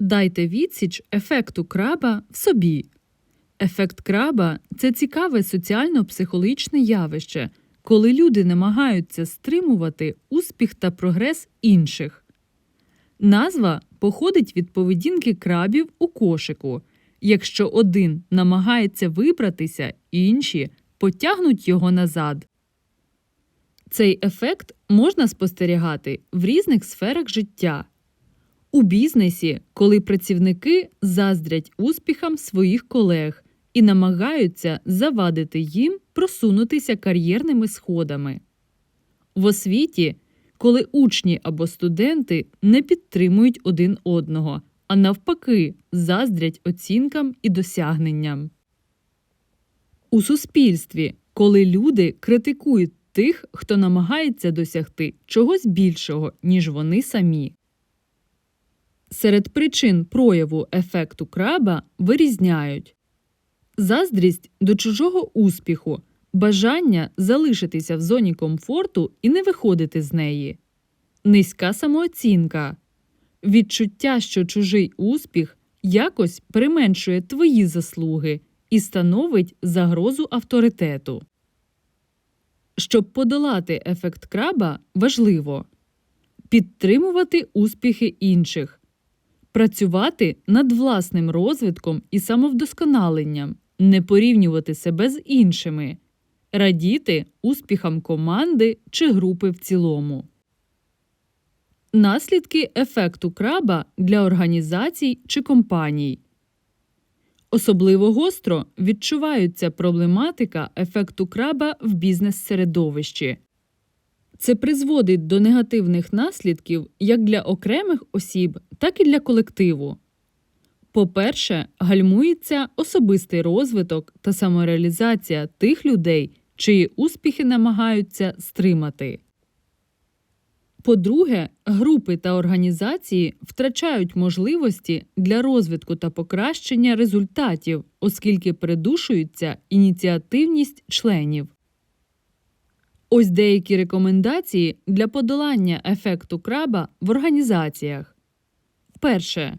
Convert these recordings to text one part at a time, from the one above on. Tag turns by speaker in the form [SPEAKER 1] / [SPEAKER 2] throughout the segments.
[SPEAKER 1] Дайте відсіч ефекту краба в собі. Ефект краба це цікаве соціально-психологічне явище, коли люди намагаються стримувати успіх та прогрес інших. Назва походить від поведінки крабів у кошику. Якщо один намагається вибратися, інші потягнуть його назад. Цей ефект можна спостерігати в різних сферах життя. У бізнесі, коли працівники заздрять успіхам своїх колег і намагаються завадити їм просунутися кар'єрними сходами. В освіті, коли учні або студенти не підтримують один одного, а навпаки, заздрять оцінкам і досягненням. У суспільстві, коли люди критикують тих, хто намагається досягти чогось більшого, ніж вони самі. Серед причин прояву ефекту краба вирізняють заздрість до чужого успіху, бажання залишитися в зоні комфорту і не виходити з неї, низька самооцінка, відчуття, що чужий успіх якось применшує твої заслуги і становить загрозу авторитету. Щоб подолати ефект краба, важливо підтримувати успіхи інших, працювати над власним розвитком і самовдосконаленням, не порівнювати себе з іншими, радіти успіхам команди чи групи в цілому. Наслідки ефекту краба для організацій чи компаній. Особливо гостро відчуваються проблематика ефекту краба в бізнес-середовищі. Це призводить до негативних наслідків як для окремих осіб, так і для колективу. По-перше, гальмується особистий розвиток та самореалізація тих людей, чиї успіхи намагаються стримати. По-друге, групи та організації втрачають можливості для розвитку та покращення результатів, оскільки придушується ініціативність членів. Ось деякі рекомендації для подолання ефекту краба в організаціях. Перше.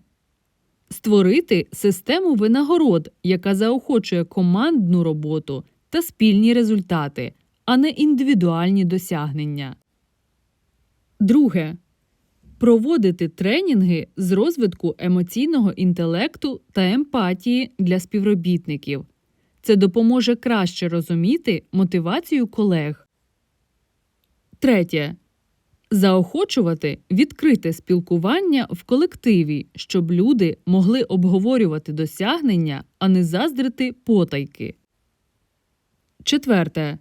[SPEAKER 1] Створити систему винагород, яка заохочує командну роботу та спільні результати, а не індивідуальні досягнення. Друге. Проводити тренінги з розвитку емоційного інтелекту та емпатії для співробітників. Це допоможе краще розуміти мотивацію колег. Третє. Заохочувати відкрите спілкування в колективі, щоб люди могли обговорювати досягнення, а не заздрити потайки. Четверте.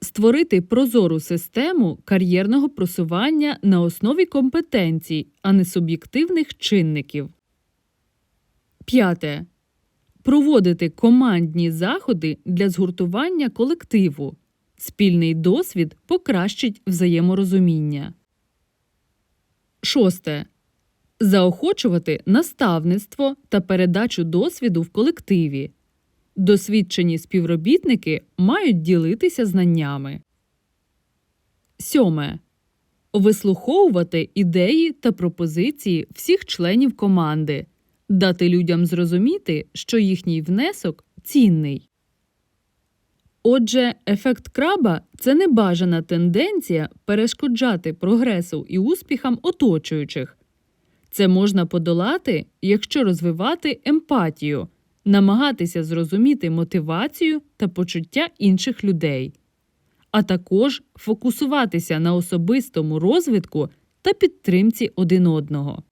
[SPEAKER 1] Створити прозору систему кар'єрного просування на основі компетенцій, а не суб'єктивних чинників. П'яте. Проводити командні заходи для згуртування колективу. Спільний досвід покращить взаєморозуміння. Шосте. Заохочувати наставництво та передачу досвіду в колективі. Досвідчені співробітники мають ділитися знаннями. Сьоме. Вислуховувати ідеї та пропозиції всіх членів команди, дати людям зрозуміти, що їхній внесок цінний. Отже, ефект краба це небажана тенденція перешкоджати прогресу і успіхам оточуючих. Це можна подолати, якщо розвивати емпатію, намагатися зрозуміти мотивацію та почуття інших людей, а також фокусуватися на особистому розвитку та підтримці один одного.